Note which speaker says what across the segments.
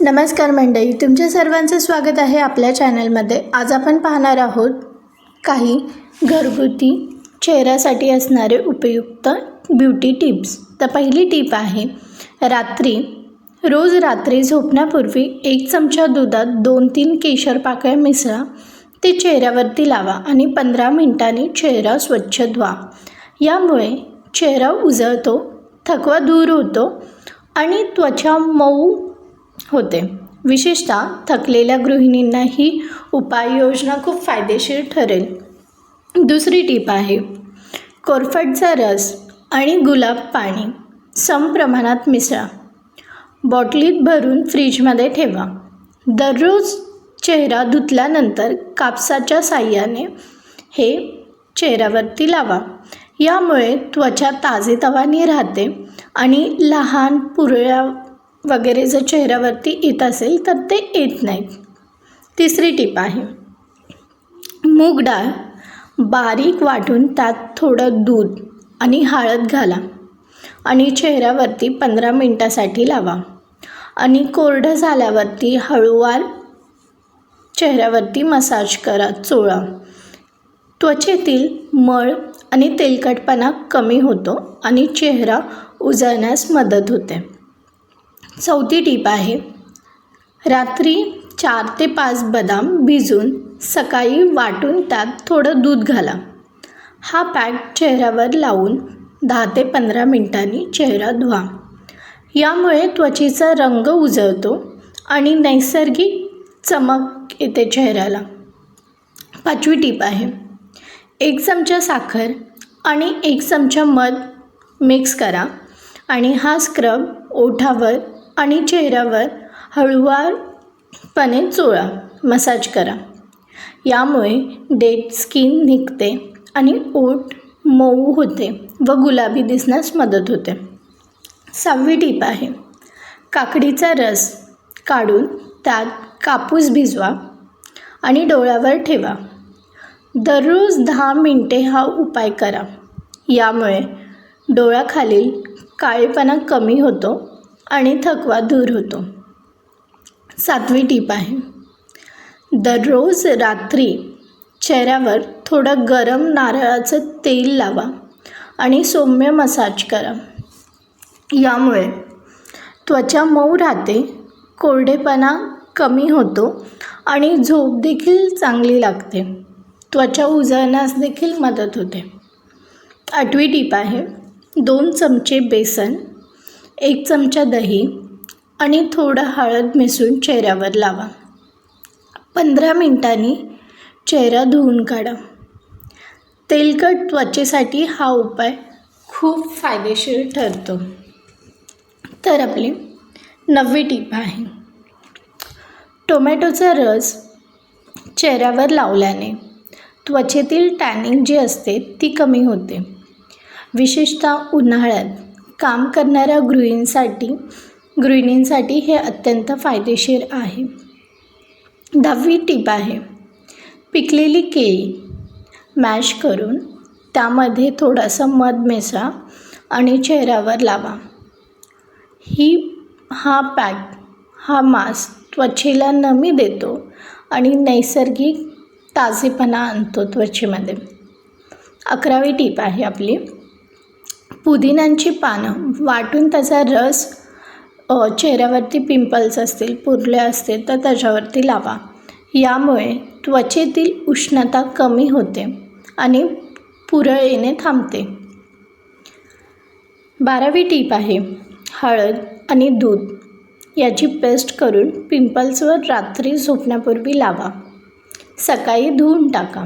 Speaker 1: नमस्कार मंडळी तुमच्या सर्वांचं स्वागत आहे आपल्या चॅनलमध्ये. आज आपण पाहणार आहोत काही घरगुती चेहऱ्यासाठी असणारे उपयुक्त ब्युटी टिप्स. तर पहिली टीप आहे रात्री रोज रात्री झोपण्यापूर्वी एक चमचा दुधात दोन तीन केशर पाकळ्या मिसळा ते चेहऱ्यावरती लावा आणि पंधरा मिनिटांनी चेहरा स्वच्छ धुवा. यामुळे चेहरा उजळतो थकवा दूर होतो आणि त्वचा मऊ होते. विशेषतः थकलेल्या गृहिणींना ही उपाययोजना खूप फायदेशीर ठरेल. दुसरी टीप आहे कोरफडचा रस आणि गुलाब पाणी सम प्रमाणात मिसळा. बॉटलीत भरून फ्रीजमध्ये ठेवा. दररोज चेहरा धुतल्यानंतर कापसाच्या साह्याने हे चेहऱ्यावरती लावा. यामुळे त्वचा ताजेतवानी राहते आणि लहान पुरळ्या वगैरे जर चेहऱ्यावरती येत असेल तर ते येत नाहीत. तिसरी टीप आहे. मूग डाळ बारीक वाटून त्यात थोडं दूध आणि हळद घाला आणि चेहऱ्यावरती पंधरा मिनटासाठी लावा आणि कोरडं झाल्यावरती हळूवार चेहऱ्यावरती मसाज करा चोळा. त्वचेतील मळ आणि तेलकटपणा कमी होतो आणि चेहरा उजळण्यास मदत होते. चौथी टीप आहे. रात्री चार ते पाच बदाम भिजून सकाळी वाटून त्यात थोडं दूध घाला. हा पॅक चेहऱ्यावर लावून दहा ते पंधरा मिनटांनी चेहरा धुवा. यामुळे त्वचेचा रंग उजळतो आणि नैसर्गिक चमक येते चेहऱ्याला. पाचवी टीप आहे. एक चमचा साखर आणि एक चमचा मध मिक्स करा आणि हा स्क्रब ओठावर आणि चेहऱ्यावर हळुवारपणे चोळा. मसाज करा. यामुळे डेड स्किन निघते आणि ओठ मऊ होते व गुलाबी दिसण्यास मदत होते. सहावी टीप आहे. काकडीचा रस काढून त्यात कापूस भिजवा आणि डोळ्यावर ठेवा. दररोज दहा मिनटे हा उपाय करा. यामुळे डोळ्याखालील काळेपणा कमी होतो आणि थकवा दूर होतो. सातवी टीप आहे. दररोज रात्री चेहऱ्यावर थोडं गरम नारळाचं तेल लावा आणि सौम्य मसाज करा. यामुळे त्वचा मऊ राहते कोरडेपणा कमी होतो आणि झोप देखील चांगली लागते. त्वचा उजळण्यास देखील मदत होते. आठवी टीप आहे दोन चमचे बेसन एक चमचा दही आणि थोडं हळद मिसळून चेहऱ्यावर लावा. पंधरा मिनटांनी चेहरा धुवून काढा. तेलकट त्वचेसाठी हा उपाय खूप फायदेशीर ठरतो. तर आपली नववी टीप आहे. टोमॅटोचा रस चेहऱ्यावर लावल्याने त्वचेतील टॅनिंग जी असते ती कमी होते. विशेषतः उन्हाळ्यात. काम करणाऱ्या गृहिणींसाठी गृहिणींसाठी हे अत्यंत फायदेशीर आहे. दहावी टीप आहे पिकलेली केळी मॅश करून त्यामध्ये थोडासा मध मिसळा आणि चेहऱ्यावर लावा. ही हा पॅक हा मास्क त्वचेला नमी देतो आणि नैसर्गिक ताजेपणा आणतो त्वचेमध्ये. अकरावी टीप आहे आपली पुदिन्यांची पानं. वाटून त्याचा रस चेहऱ्यावरती पिंपल्स असतील पुरले असतील तर त्याच्यावरती लावा. यामुळे त्वचेतील उष्णता कमी होते आणि पुरळ येणे थांबते. बारावी टीप आहे हळद आणि दूध. याची पेस्ट करून पिंपल्सवर रात्री झोपण्यापूर्वी लावा. सकाळी धुवून टाका.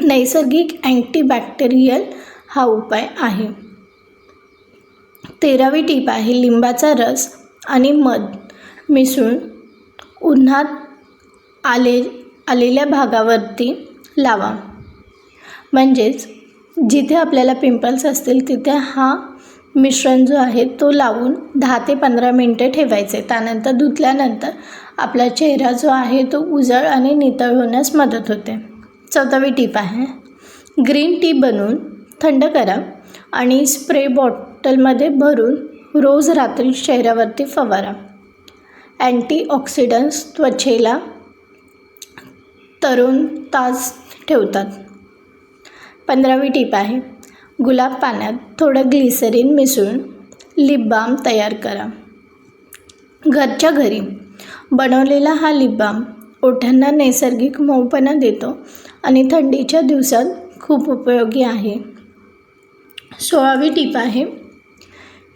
Speaker 1: नैसर्गिक अँटीबॅक्टेरियल हा उपाय आहे. तेरावी टीप आहे लिंबाचा रस आणि मध मिसळून उन्हात आले आलेल्या भागावरती लावा. म्हणजेच जिथे आपल्याला पिंपल्स असतील तिथे हा मिश्रण जो आहे तो लावून दहा ते पंधरा मिनटं ठेवायचे. त्यानंतर धुतल्यानंतर आपला चेहरा जो आहे तो उजळ आणि नितळ होण्यास मदत होते. चौदावी टीप आहे. ग्रीन टी बनवून थंड करा आणि स्प्रे बॉटलमध्ये भरून रोज रात्री चेहऱ्यावरती फवारा. अँटीऑक्सिडंट्स त्वचेला तरुण ताज ठेवतात. पंधरावी टीप आहे गुलाब पाण्यात थोडं ग्लिसरीन मिसळून लिप बाम तयार करा. घरच्या घरी बनवलेला हा लिप बाम ओठांना नैसर्गिक मऊपणा देतो आणि थंडीच्या दिवसात खूप उपयोगी आहे. सोळावी टीप आहे.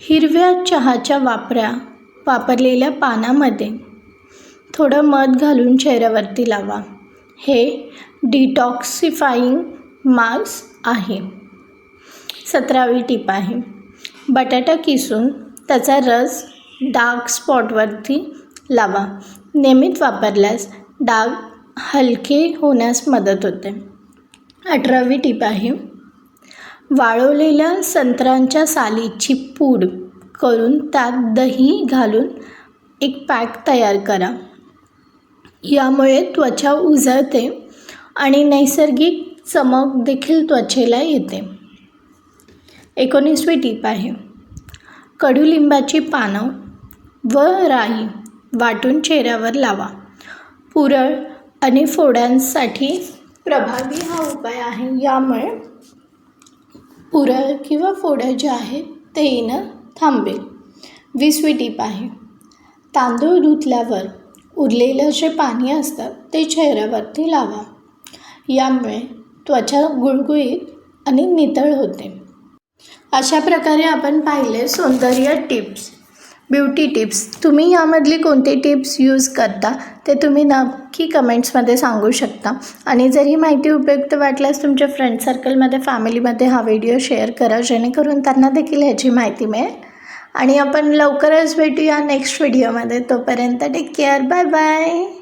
Speaker 1: हिरव्या चहाच्या वापऱ्या वापरलेल्या पानामध्ये थोडं मध घालून चेहऱ्यावरती लावा. हे डिटॉक्सिफाईंग मास्क आहे. सतरावी टीप आहे. बटाटा किसून त्याचा रस डार्क स्पॉटवरती लावा. नियमित वापरल्यास डाग हलके होण्यास मदत होते. अठरावी टीप आहे. वाळवलेल्या संत्र्यांच्या सालीची पूड करून त्यात दही घालून एक पॅक तयार करा. यामुळे त्वचा उजळते आणि नैसर्गिक चमक देखील त्वचेला येते. एकोणीसवी टीप आहे. कडुलिंबाची पानं व राई वाटून चेहऱ्यावर लावा. पुरळ आणि फोड्यांसाठी प्रभावी हा उपाय आहे. यामुळे पुरळ किंवा फोडं जे आहे ते येणं थांबेल. वीसवी टीप आहे. तांदूळ धुतल्यावर उरलेलं जे पाणी असतं ते चेहऱ्यावरती लावा. यामुळे त्वचा गुळगुळीत आणि नितळ होते. अशा प्रकारे आपण पाहिले सौंदर्य टिप्स. Beauty tips. तुम्ही यामधली कोणते टिप्स यूज करता ते तुम्ही नक्की कमेंट्समध्ये सांगू शकता. आणि जर ही माहिती उपयुक्त वाटल्यास तुमच्या फ्रेंड सर्कलमध्ये फॅमिलीमध्ये हा व्हिडिओ शेअर करा जेणेकरून त्यांना देखील ह्याची माहिती मिळेल. आणि आपण लवकरच भेटूया नेक्स्ट व्हिडिओमध्ये तोपर्यंत टेक केअर बाय बाय